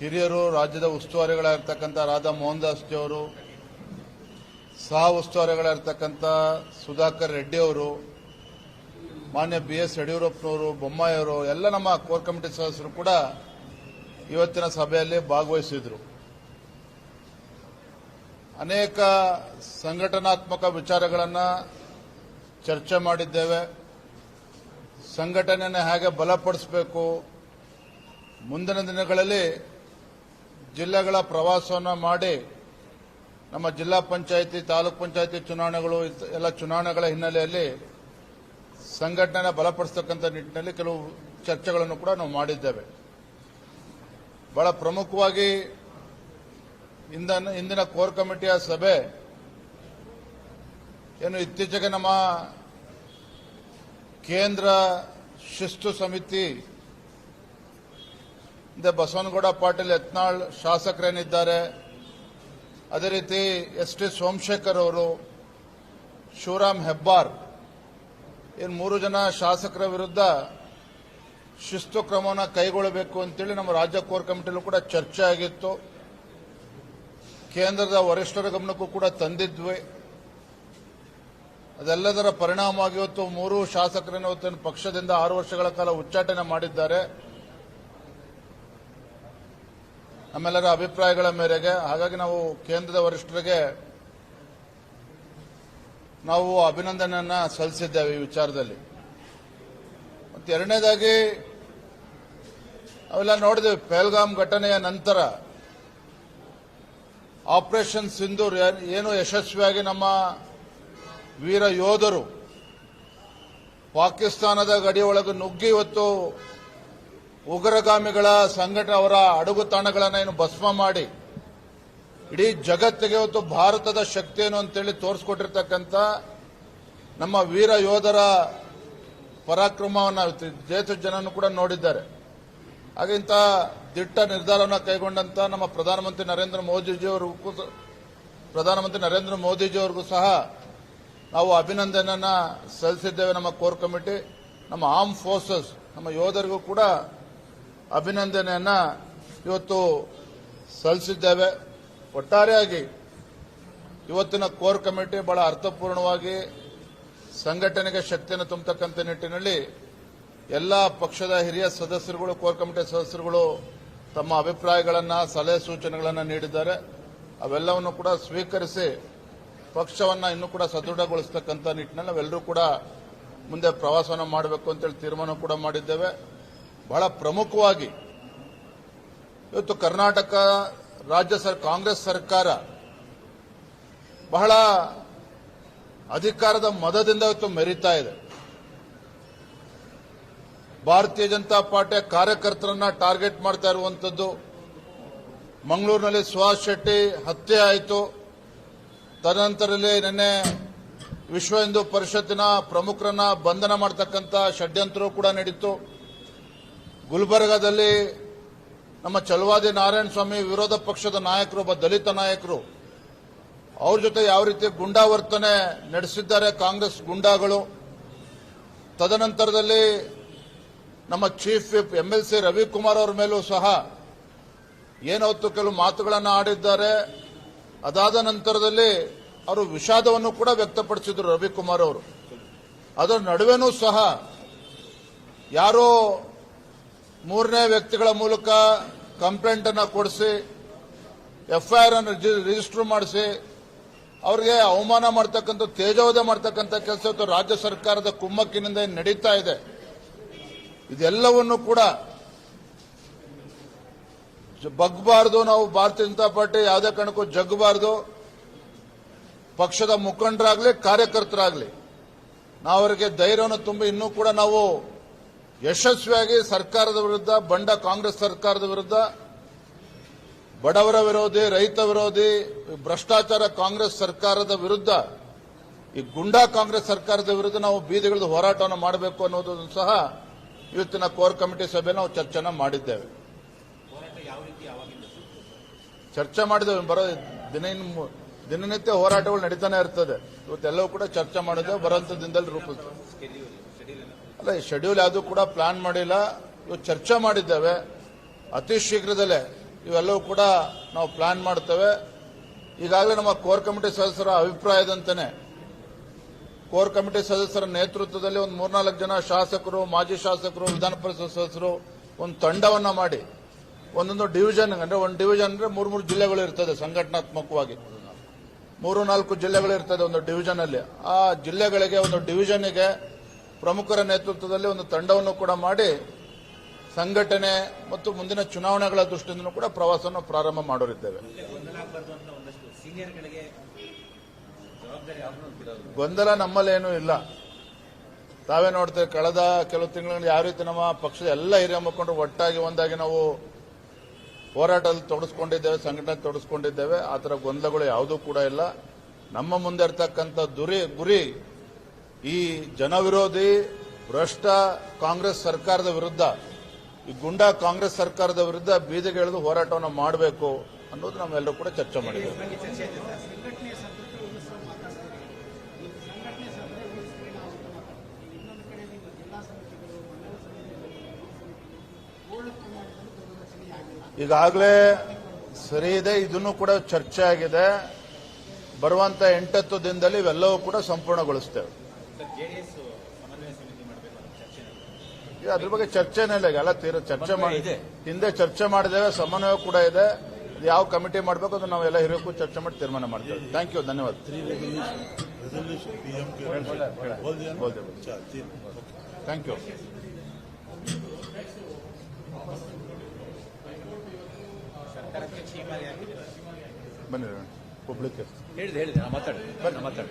ಹಿರಿಯರು, ರಾಜ್ಯದ ಉಸ್ತುವಾರಿಗಳಾಗಿರ್ತಕ್ಕಂಥ ರಾಧಾ ಮೋಹನ್ ಅವರು, ಸಹ ಉಸ್ತುವಾರಿಗಳಾಗಿರ್ತಕ್ಕಂಥ ಸುಧಾಕರ್ ರೆಡ್ಡಿ ಅವರು, ಮಾನ್ಯ ಬಿ ಎಸ್ ಯಡಿಯೂರಪ್ಪನವರು ಬೊಮ್ಮಾಯಿಯವರು ಎಲ್ಲ ನಮ್ಮ ಕೋರ್ ಕಮಿಟಿ ಸದಸ್ಯರು ಕೂಡ ಇವತ್ತಿನ ಸಭೆಯಲ್ಲಿ ಭಾಗವಹಿಸಿದ್ರು. ಅನೇಕ ಸಂಘಟನಾತ್ಮಕ ವಿಚಾರಗಳನ್ನು ಚರ್ಚೆ ಮಾಡಿದ್ದೇವೆ. ಸಂಘಟನೆಯನ್ನು ಹೇಗೆ ಬಲಪಡಿಸಬೇಕು? ಮುಂದಿನ ದಿನಗಳಲ್ಲಿ ಜಿಲ್ಲೆಗಳ ಪ್ರವಾಸವನ್ನು ಮಾಡಿ ನಮ್ಮ ಜಿಲ್ಲಾ ಪಂಚಾಯಿತಿ, ತಾಲೂಕ್ ಪಂಚಾಯಿತಿ ಚುನಾವಣೆಗಳು ಎಲ್ಲ ಚುನಾವಣೆಗಳ ಹಿನ್ನೆಲೆಯಲ್ಲಿ ಸಂಘಟನೆ ಬಲಪಡಿಸತಕ್ಕಂಥ ನಿಟ್ಟಿನಲ್ಲಿ ಕೆಲವು ಚರ್ಚೆಗಳನ್ನು ಕೂಡ ನಾವು ಮಾಡಿದ್ದೇವೆ. ಬಹಳ ಪ್ರಮುಖವಾಗಿ ಇಂದಿನ ಕೋರ್ ಕಮಿಟಿಯ ಸಭೆ ಏನು ಇತ್ತೀಚೆಗೆ ನಮ್ಮ ಕೇಂದ್ರ ಶಿಸ್ತು ಸಮಿತಿ ಹಿಂದೆ ಬಸವನಗೌಡ ಪಾಟೀಲ್ ಯತ್ನಾಳ್ ಶಾಸಕರೇನಿದ್ದಾರೆ. ಅದೇ ರೀತಿ ಎಸ್ ಟಿ ಸೋಮಶೇಖರ್ ಅವರು, ಶಿವರಾಮ್ ಹೆಬ್ಬಾರ್ ಇನ್ನು ಮೂರು ಜನ ಶಾಸಕರ ವಿರುದ್ಧ ಶಿಸ್ತು ಕ್ರಮವನ್ನು ಕೈಗೊಳ್ಳಬೇಕು ಅಂತೇಳಿ ನಮ್ಮ ರಾಜ್ಯ ಕೋರ್ ಕಮಿಟಿಲೂ ಕೂಡ ಚರ್ಚೆ ಆಗಿತ್ತು. ಕೇಂದ್ರದ ವರಿಷ್ಠರ ಗಮನಕ್ಕೂ ಕೂಡ ತಂದಿದ್ವಿ. ಅದೆಲ್ಲದರ ಪರಿಣಾಮವಾಗಿ ಇವತ್ತು ಮೂರು ಶಾಸಕರನ್ನು ಇವತ್ತಿನ ಪಕ್ಷದಿಂದ ಆರು ವರ್ಷಗಳ ಕಾಲ ಉಚ್ಚಾಟನೆ ಮಾಡಿದ್ದಾರೆ. ನಮ್ಮೆಲ್ಲರ ಅಭಿಪ್ರಾಯಗಳ ಮೇರೆಗೆ, ಹಾಗಾಗಿ ನಾವು ಕೇಂದ್ರದ ವರಿಷ್ಠರಿಗೆ ನಾವು ಅಭಿನಂದನೆಯನ್ನ ಸಲ್ಲಿಸಿದ್ದೇವೆ ಈ ವಿಚಾರದಲ್ಲಿ. ಮತ್ತೆ ಎರಡನೇದಾಗಿ, ನಾವೆಲ್ಲ ನೋಡಿದೆ ಪೆಹಲ್ಗಾಮ್ ಘಟನೆಯ ನಂತರ ಆಪರೇಷನ್ ಸಿಂಧೂರ್ ಏನು ಯಶಸ್ವಿಯಾಗಿ ನಮ್ಮ ವೀರ ಯೋಧರು ಪಾಕಿಸ್ತಾನದ ಗಡಿಯೊಳಗೆ ನುಗ್ಗಿ ಇವತ್ತು ಉಗ್ರಗಾಮಿಗಳ ಸಂಘಟನೆ ಅವರ ಅಡುಗು ತಾಣಗಳನ್ನು ಏನು ಭಸ್ಮ ಮಾಡಿ, ಇಡೀ ಜಗತ್ತಿಗೆ ಇವತ್ತು ಭಾರತದ ಶಕ್ತಿ ಏನು ಅಂತೇಳಿ ತೋರಿಸ್ಕೊಟ್ಟಿರ್ತಕ್ಕಂಥ ನಮ್ಮ ವೀರ ಯೋಧರ ಪರಾಕ್ರಮವನ್ನು ದೇಶ ಜನನು ಕೂಡ ನೋಡಿದ್ದಾರೆ. ಹಾಗಿಂತ ದಿಟ್ಟ ನಿರ್ಧಾರವನ್ನು ಕೈಗೊಂಡಂತ ನಮ್ಮ ಪ್ರಧಾನಮಂತ್ರಿ ನರೇಂದ್ರ ಮೋದಿಜಿಯವರಿಗೂ ಪ್ರಧಾನಮಂತ್ರಿ ನರೇಂದ್ರ ಮೋದಿಜಿಯವರಿಗೂ ಸಹ ನಾವು ಅಭಿನಂದನೆಯನ್ನ ಸಲ್ಲಿಸಿದ್ದೇವೆ ನಮ್ಮ ಕೋರ್ ಕಮಿಟಿ, ನಮ್ಮ ಆರ್ಮ್ ಫೋರ್ಸಸ್ ನಮ್ಮ ಯೋಧರಿಗೂ ಕೂಡ ಅಭಿನಂದನೆಯನ್ನ ಇವತ್ತು ಸಲ್ಲಿಸಿದ್ದೇವೆ. ಒಟ್ಟಾರೆಯಾಗಿ ಇವತ್ತಿನ ಕೋರ್ ಕಮಿಟಿ ಬಹಳ ಅರ್ಥಪೂರ್ಣವಾಗಿ ಸಂಘಟನೆಗೆ ಶಕ್ತಿಯನ್ನು ತುಂಬತಕ್ಕಂಥ ನಿಟ್ಟಿನಲ್ಲಿ ಎಲ್ಲ ಪಕ್ಷದ ಹಿರಿಯ ಸದಸ್ಯರುಗಳು, ಕೋರ್ ಕಮಿಟಿ ಸದಸ್ಯರುಗಳು ತಮ್ಮ ಅಭಿಪ್ರಾಯಗಳನ್ನು, ಸಲಹೆ ಸೂಚನೆಗಳನ್ನು ನೀಡಿದ್ದಾರೆ. ಅವೆಲ್ಲವನ್ನು ಕೂಡ ಸ್ವೀಕರಿಸಿ ಪಕ್ಷವನ್ನು ಇನ್ನೂ ಕೂಡ ಸದೃಢಗೊಳಿಸ್ತಕ್ಕಂಥ ನಿಟ್ಟಿನಲ್ಲಿ ನಾವೆಲ್ಲರೂ ಕೂಡ ಮುಂದೆ ಪ್ರವಾಸವನ್ನು ಮಾಡಬೇಕು ಅಂತೇಳಿ ತೀರ್ಮಾನ ಕೂಡ ಮಾಡಿದ್ದೇವೆ. ಬಹಳ ಪ್ರಮುಖವಾಗಿ ಇವತ್ತು ಕರ್ನಾಟಕ ರಾಜ್ಯ ಸರ್, ಕಾಂಗ್ರೆಸ್ ಸರ್ಕಾರ ಬಹಳ ಅಧಿಕಾರದ ಮದದಿಂದ ಇವತ್ತು ಮೆರೀತಾ ಇದೆ. ಭಾರತೀಯ ಜನತಾ ಪಾರ್ಟಿಯ ಕಾರ್ಯಕರ್ತರನ್ನ ಟಾರ್ಗೆಟ್ ಮಾಡ್ತಾ ಇರುವಂತದ್ದು ಮಂಗಳೂರಿನಲ್ಲಿ ಸುಹಾಸ್ ಶೆಟ್ಟಿ ಹತ್ಯೆ ಆಯಿತು. ತದನಂತರದಲ್ಲಿ ನಿನ್ನೆ ವಿಶ್ವ ಹಿಂದೂ ಪರಿಷತ್ತಿನ ಪ್ರಮುಖರನ್ನ ಬಂಧನ ಮಾಡತಕ್ಕಂಥ ಷಡ್ಯಂತ್ರವೂ ಕೂಡ ನಡೀತು. ಗುಲ್ಬರ್ಗಾದಲ್ಲಿ ನಮ್ಮ ಚಲವಾದಿ ನಾರಾಯಣ ಸ್ವಾಮಿ ವಿರೋಧ ಪಕ್ಷದ ನಾಯಕರು ಒಬ್ಬ ದಲಿತ ನಾಯಕರು, ಅವ್ರ ಜೊತೆ ಯಾವ ರೀತಿ ಗುಂಡಾವರ್ತನೆ ನಡೆಸಿದ್ದಾರೆ ಕಾಂಗ್ರೆಸ್ ಗುಂಡಾಗಳು. ತದನಂತರದಲ್ಲಿ ನಮ್ಮ chief whip M L C Ravikumar ಅವರ ಮೇಲೂ ಸಹ ಏನೊತ್ತು ಕೆಲವು ಮಾತುಗಳನ್ನು ಆಡಿದ್ದಾರೆ. ಅದಾದ ನಂತರದಲ್ಲಿ ಅವರು ವಿಷಾದವನ್ನು ಕೂಡ ವ್ಯಕ್ತಪಡಿಸಿದರು ರವಿಕುಮಾರ್ ಅವರು. ಅದರ ನಡುವೆನೂ ಸಹ ಯಾರೋ ಮೂರನೇ ವ್ಯಕ್ತಿಗಳ ಮೂಲಕ ಕಂಪ್ಲೇಂಟ್ ಅನ್ನು ಕೊಡಿಸಿ, ಎಫ್ಐಆರ್ ಅನ್ನು ರಿಜಿಸ್ಟರ್ ಮಾಡಿಸಿ, ಅವರಿಗೆ ಅವಮಾನ ಮಾಡ್ತಕ್ಕಂಥ, ತೇಜೋವಧೆ ಮಾಡ್ತಕ್ಕಂಥ ಕೆಲಸ ರಾಜ್ಯ ಸರ್ಕಾರದ ಕುಮ್ಮಕ್ಕಿನಿಂದ ನಡೀತಾ ಇದೆ. ಇದೆಲ್ಲವನ್ನು ಕೂಡ ಬಗ್ಬಾರ್ದು ನಾವು ಭಾರತೀಯ ಜನತಾ ಪಾರ್ಟಿ ಯಾವುದೇ ಕಾರಣಕ್ಕೂ ಜಗ್ಬಾರ್ದು. ಪಕ್ಷದ ಮುಖಂಡರಾಗಲಿ, ಕಾರ್ಯಕರ್ತರಾಗಲಿ ನಾವು ಅವರಿಗೆ ಧೈರ್ಯವನ್ನು ತುಂಬಿ ಇನ್ನೂ ಕೂಡ ನಾವು ಯಶಸ್ವಿಯಾಗಿ ಸರ್ಕಾರದ ವಿರುದ್ಧ, ಬಂಡ ಕಾಂಗ್ರೆಸ್ ಸರ್ಕಾರದ ವಿರುದ್ಧ, ಬಡವರ ವಿರೋಧಿ, ರೈತ ವಿರೋಧಿ, ಭ್ರಷ್ಟಾಚಾರ ಕಾಂಗ್ರೆಸ್ ಸರ್ಕಾರದ ವಿರುದ್ಧ, ಈ ಗುಂಡಾ ಕಾಂಗ್ರೆಸ್ ಸರ್ಕಾರದ ವಿರುದ್ಧ ನಾವು ಬೀದಿಗಿಳಿದು ಹೋರಾಟವನ್ನು ಮಾಡಬೇಕು ಅನ್ನೋದನ್ನು ಸಹ ಇವತ್ತಿನ ಕೋರ್ ಕಮಿಟಿ ಸಭೆ ನಾವು ಚರ್ಚೆನ ಮಾಡಿದ್ದೇವೆ. ಚರ್ಚೆ ಮಾಡಿದ್ದೇವೆ. ಬರೋ ದಿನ ದಿನನಿತ್ಯ ಹೋರಾಟಗಳು ನಡೀತಾನೆ ಇರ್ತದೆ. ಇವತ್ತೆಲ್ಲವೂ ಕೂಡ ಚರ್ಚೆ ಮಾಡಿದ್ದೇವೆ ಬರೋಂಥ ದಿನದಲ್ಲಿ ರೂಪಿಸ್ತೇವೆ ಅಲ್ಲ ಈ ಶೆಡ್ಯೂಲ್ ಯಾವುದು ಕೂಡ ಪ್ಲಾನ್ ಮಾಡಿಲ್ಲ. ಇವು ಚರ್ಚೆ ಮಾಡಿದ್ದೇವೆ. ಅತಿ ಶೀಘ್ರದಲ್ಲೇ ಇವೆಲ್ಲವೂ ಕೂಡ ನಾವು ಪ್ಲಾನ್ ಮಾಡ್ತೇವೆ. ಈಗಾಗಲೇ ನಮ್ಮ ಕೋರ್ ಕಮಿಟಿ ಸದಸ್ಯರ ಅಭಿಪ್ರಾಯದಂತೆಯೇ ಕೋರ್ ಕಮಿಟಿ ಸದಸ್ಯರ ನೇತೃತ್ವದಲ್ಲಿ ಒಂದು ಮೂರ್ನಾಲ್ಕು ಜನ ಶಾಸಕರು, ಮಾಜಿ ಶಾಸಕರು, ವಿಧಾನ ಪರಿಷತ್ ಸದಸ್ಯರು ಒಂದು ತಂಡವನ್ನು ಮಾಡಿ. ಒಂದೊಂದು ಡಿವಿಷನ್ ಅಂದರೆ ಒಂದು ಡಿವಿಷನ್ ಅಂದರೆ ಮೂರು ಮೂರು ಜಿಲ್ಲೆಗಳು ಇರ್ತದೆ ಸಂಘಟನಾತ್ಮಕವಾಗಿ. ಮೂರು ನಾಲ್ಕು ಜಿಲ್ಲೆಗಳು ಇರ್ತದೆ ಒಂದು ಡಿವಿಷನ್ ಅಲ್ಲಿ. ಆ ಜಿಲ್ಲೆಗಳಿಗೆ, ಒಂದು ಡಿವಿಷನ್ಗೆ ಪ್ರಮುಖರ ನೇತೃತ್ವದಲ್ಲಿ ಒಂದು ತಂಡವನ್ನು ಕೂಡ ಮಾಡಿ ಸಂಘಟನೆ ಮತ್ತು ಮುಂದಿನ ಚುನಾವಣೆಗಳ ದೃಷ್ಟಿಯಿಂದ ಕೂಡ ಪ್ರವಾಸವನ್ನು ಪ್ರಾರಂಭ ಯಾವ್ದು ಗೊಂದಲ ನಮ್ಮಲ್ಲೇನೂ ಇಲ್ಲ. ತಾವೇ ನೋಡ್ತೇವೆ ಕಳೆದ ಕೆಲವು ತಿಂಗಳಲ್ಲಿ ಯಾವ ರೀತಿ ನಮ್ಮ ಪಕ್ಷದ ಎಲ್ಲ ಹಿರಿಯ ಮುಖಂಡರು ಒಟ್ಟಾಗಿ ಒಂದಾಗಿ ನಾವು ಹೋರಾಟದಲ್ಲಿ ತೊಡಸ್ಕೊಂಡಿದ್ದೇವೆ ಸಂಘಟನೆ ತೊಡಸ್ಕೊಂಡಿದ್ದೇವೆ. ಆ ಥರ ಗೊಂದಲಗಳು ಯಾವುದೂ ಕೂಡ ಇಲ್ಲ. ನಮ್ಮ ಮುಂದೆ ಇರ್ತಕ್ಕಂಥ ದುರಿ ಗುರಿ ಈ ಜನವಿರೋಧಿ ಭ್ರಷ್ಟ ಕಾಂಗ್ರೆಸ್ ಸರ್ಕಾರದ ವಿರುದ್ಧ, ಈ ಗುಂಡಾ ಕಾಂಗ್ರೆಸ್ ಸರ್ಕಾರದ ವಿರುದ್ಧ ಬೀದಿಗೆ ಎಳೆದು ಹೋರಾಟವನ್ನು ಮಾಡಬೇಕು ಅನ್ನೋದು ನಾವೆಲ್ಲರೂ ಕೂಡ ಚರ್ಚೆ ಮಾಡಿದ್ದೇವೆ. ಈಗಾಗಲೇ ಸರಿ ಇದೆ, ಇದನ್ನು ಕೂಡ ಚರ್ಚೆ ಆಗಿದೆ. ಬರುವಂತ ಎಂಟತ್ತು ದಿನದಲ್ಲಿ ಇವೆಲ್ಲವೂ ಕೂಡ ಸಂಪೂರ್ಣಗೊಳಿಸ್ತೇವೆ ಸರ್ ಜೆಡಿಎಸ್ ಸಮನ್ವಯ ಸಮಿತಿ ಮಾಡಬೇಕು ಅಂತ ಚರ್ಚೆ ನಡೆದಿದೆ. ಈಗ ಅದ್ರ ಬಗ್ಗೆ ಚರ್ಚೆನೇ ಇಲ್ಲ ಎಲ್ಲ ತೀರ ಚರ್ಚೆ ಮಾಡಿ ಹಿಂದೆ ಚರ್ಚೆ ಮಾಡಿದ್ದೇವೆ ಸಮನ್ವಯ ಕೂಡ ಇದೆ. ಯಾವ ಕಮಿಟಿ ಮಾಡಬೇಕು ಅಂತ ನಾವು ಎಲ್ಲ ಹಿರಿಯಕ್ಕೂ ಚರ್ಚೆ ಮಾಡಿ ತೀರ್ಮಾನ ಮಾಡ್ತೇವೆ. ಥ್ಯಾಂಕ್ ಯು ಧನ್ಯವಾದ. ಥ್ಯಾಂಕ್ ಯು ಬನ್ನಿ ಪಬ್ಲಿಕ್ ಹೇಳಿದೆ ಹೇಳಿದೆ. ಮಾತಾಡಿ ಬನ್ನಿ. ಮಾತಾಡಿ